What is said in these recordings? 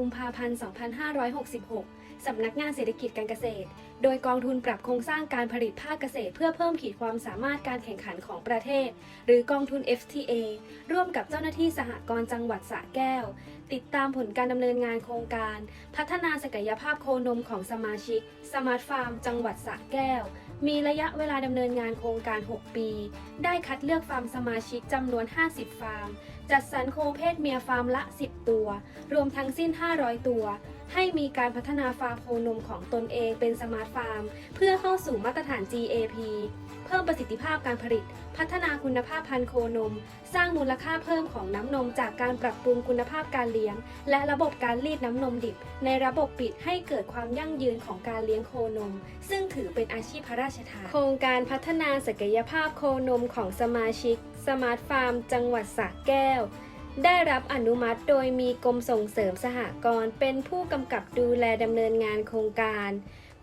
คุณพาพัน2566 สำนักงานเศรษฐกิจการเกษตร โดยกองทุนปรับโครงสร้างการผลิตภาคเกษตร เพื่อเพิ่มขีดความสามารถการแข่งขันของประเทศ หรือกองทุน FTA ร่วมกับเจ้าหน้าที่สหกรณ์จังหวัดสระแก้ว ติดตามผลการดำเนินงานโครงการ พัฒนาศักยภาพโคนมของสมาชิก สมาร์ทฟาร์ม จังหวัดสระแก้ว มีระยะเวลาดำเนินงานโครงการ 6 ปี ได้คัดเลือกฟาร์มสมาชิกจำนวน 50 ฟาร์ม จัดสรรโคเพศเมียฟาร์มละ 10 ตัว รวมทั้งสิ้น 500 ตัว ให้มีการพัฒนาฟาร์มโคนมของตนเองเป็นสมาร์ทฟาร์ม เพื่อเข้าสู่มาตรฐาน GAP เพิ่มประสิทธิภาพการผลิต พัฒนาคุณภาพพันธุ์โคนม สร้างมูลค่าเพิ่มของน้ำนมจากการปรับปรุงคุณภาพการเลี้ยง และระบบการรีดน้ำนมดิบ ในระบบปิดให้เกิดความยั่งยืนของการเลี้ยงโคนม ซึ่งถือเป็นอาชีพพระราชทาน โครงการพัฒนาศักยภาพโคนมของสมาชิก สมาร์ทฟาร์ม จังหวัดสระแก้ว ได้รับอนุมัติโดยมีกรมส่งเสริมสหกรณ์เป็นผู้กำกับดูแลดำเนินงานโครงการ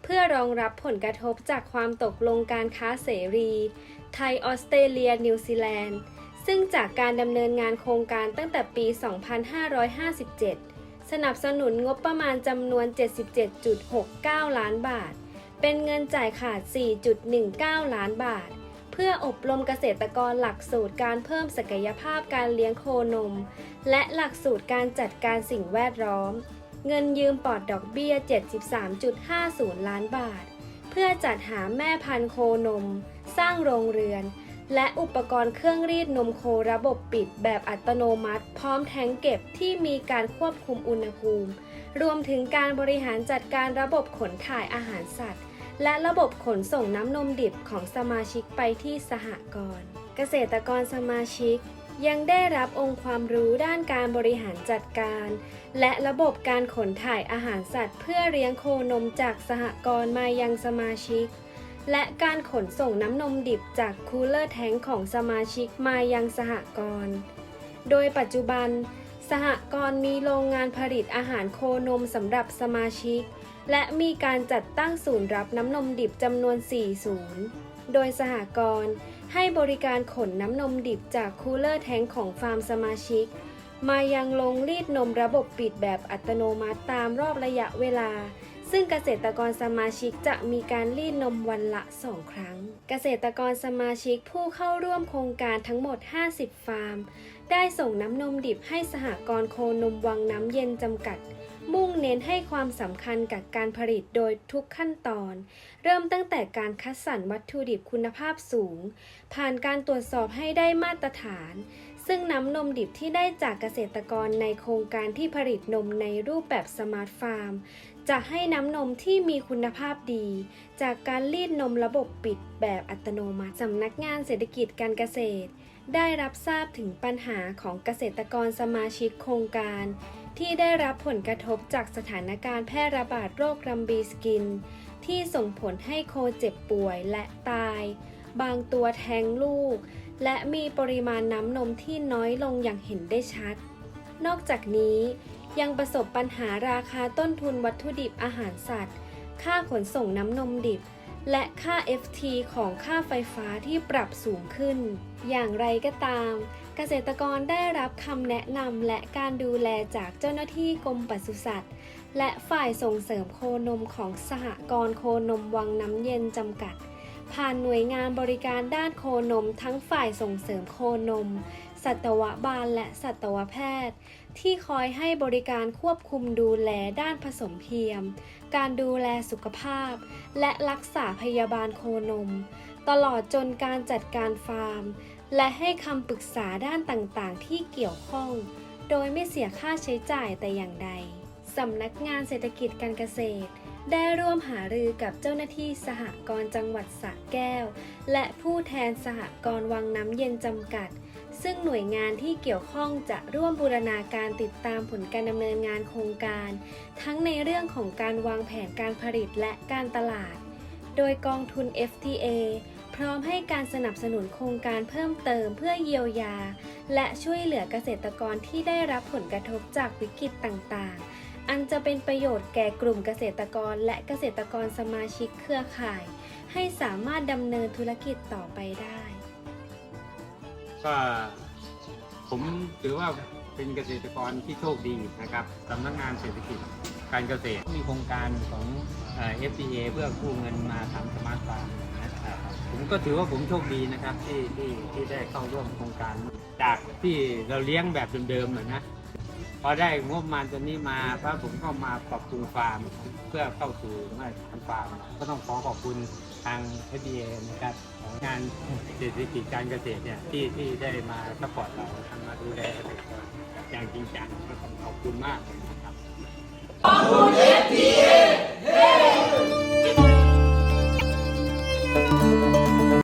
เพื่อรองรับผลกระทบจากความตกลงการค้าเสรี ไทยออสเตรเลีย นิวซีแลนด์ ซึ่งจากการดำเนินงานโครงการตั้งแต่ปี 2557 สนับสนุนงบประมาณจำนวน 77.69 ล้านบาท เป็นเงินจ่ายขาด 4.19 ล้านบาท พื่ออบรมเกษตรกรหลักสูตรการเพิ่มศักยภาพการเลี้ยงโคนม และหลักสูตรการจัดการสิ่งแวดล้อม เงินยืมปลอดดอกเบี้ย 73.50 ล้านบาท เพื่อจัดหาแม่พันธุ์โคนม สร้างโรงเรือน และอุปกรณ์เครื่องรีดนมโคระบบปิดแบบอัตโนมัติ พร้อมแทงเก็บที่มีการควบคุมอุณหภูมิ รวมถึงการบริหารจัดการระบบขนถ่ายอาหารสัตว์ และระบบขนส่งน้ำนมดิบของสมาชิกไปที่สหกรณ์เกษตรกรสมาชิก ยังได้รับองค์ความรู้ด้านการบริหารจัดการ และระบบการขนถ่ายอาหารสัตว์ เพื่อเลี้ยงโคนมจากสหกรณ์มายังสมาชิก และการขนส่งน้ำนมดิบจากคูลเลอร์แทงของสมาชิกมายังสหกรณ์โดยปัจจุบัน สหกรณ์มีโรงงานผลิตอาหารโคนมสำหรับสมาชิก และมีการจัดตั้งศูนย์รับน้ำนมดิบจำนวน 4 ศูนย์ โดยสหกรณ์ให้บริการขนน้ำนมดิบจากคูลเลอร์แทงของฟาร์มสมาชิก มายังโรงรีดนมระบบปิดแบบอัตโนมัติตามรอบระยะเวลา ซึ่งเกษตรกรสมาชิกจะมีการรีดนมวันละ 2 ครั้ง เกษตรกรสมาชิกผู้เข้าร่วมโครงการทั้งหมด 50 ฟาร์ม ได้ส่งน้ำนมดิบให้สหกรณ์โคนมวังน้ำเย็นจำกัด มุ่งเน้นให้ความสำคัญกับการผลิตโดยทุกขั้นตอน เริ่มตั้งแต่การคัดสรรวัตถุดิบคุณภาพสูง ผ่านการตรวจสอบให้ได้มาตรฐาน ซึ่งน้ำนมดิบที่ได้จากเกษตรกรในโครงการที่ผลิตนมในรูปแบบสมาร์ทฟาร์ม จะให้น้ำนมที่มีคุณภาพดี จากการรีดนมระบบปิดแบบอัตโนมัติสำนักงานเศรษฐกิจการเกษตร ได้รับทราบถึงปัญหาของเกษตรกรสมาชิกโครงการ ที่ได้รับผลกระทบจากสถานการณ์แพร่ระบาดโรครัมบีสกิน ที่ส่งผลให้โคเจ็บป่วยและตาย บางตัวแท้งลูก และมีปริมาณน้ำนมที่น้อยลงอย่างเห็นได้ชัด นอกจากนี้ยังประสบปัญหาราคาต้นทุนวัตถุดิบอาหารสัตว์ ค่าขนส่งน้ำนมดิบ และค่า FT ของค่าไฟฟ้าที่ปรับสูงขึ้น อย่างไรก็ตาม เกษตรกรได้รับคำแนะนำและการดูแลจากเจ้าหน้าที่กรมปศุสัตว์ และฝ่ายส่งเสริมโคนมของสหกรณ์โคนมวังน้ำเย็นจำกัด ผ่านหน่วยงานบริการด้านโคนมทั้งฝ่ายส่งเสริมโคนม สัตวบาลและสัตวแพทย์ ที่คอยให้บริการควบคุมดูแลด้านผสมเทียม การดูแลสุขภาพ และรักษาพยาบาลโคนม ตลอดจนการจัดการฟาร์ม และให้คำปรึกษาด้านต่างๆ ที่เกี่ยวข้อง โดยไม่เสียค่าใช้จ่ายแต่อย่างใดสำนักงานเศรษฐกิจการเกษตรได้ร่วมหารือกับเจ้าหน้าที่สหกรณ์จังหวัดสระแก้ว และผู้แทนสหกรณ์วังน้ำเย็นจำกัด ซึ่งหน่วยงานที่เกี่ยวข้องจะร่วมบูรณาการติดตามผลการดำเนินงานโครงการ ทั้งในเรื่องของการวางแผนการผลิตและการตลาด โดยกองทุน FTA พร้อมให้การสนับสนุนโครงการเพิ่มเติมเพื่อเยียวยา และช่วยเหลือเกษตรกรที่ได้รับผลกระทบจากวิกฤตต่างๆ อันจะเป็นประโยชน์แก่กลุ่มเกษตรกรและเกษตรกรสมาชิกเครือข่าย ให้สามารถดำเนินธุรกิจต่อไปได้ ก็ผมถือว่าเป็นเกษตรกรที่โชคดีนะครับสำนักงานเศรษฐกิจการเกษตรมีโครงการของเอ่อ FTA เพื่อกู้เงินมาทำสมาร์ทฟาร์มนะครับผมก็ถือว่าผมโชคดีนะครับที่ที่ที่ได้เข้าร่วมโครงการจากที่เราเลี้ยงแบบเดิมๆเหมือนนะ พอได้งบมาตัวนี้มาพระผมก็มาปรับปรุงฟาร์มเพื่อเข้าสู่มาตรฐานฟาร์มก็ต้องขอขอบคุณทาง FDA นะครับของงานเศรษฐกิจการเกษตรเนี่ยที่ที่ได้มาสปอร์ตเราทำมาดูแลอย่างจริงจังก็ต้องขอบคุณมากเลยนะครับ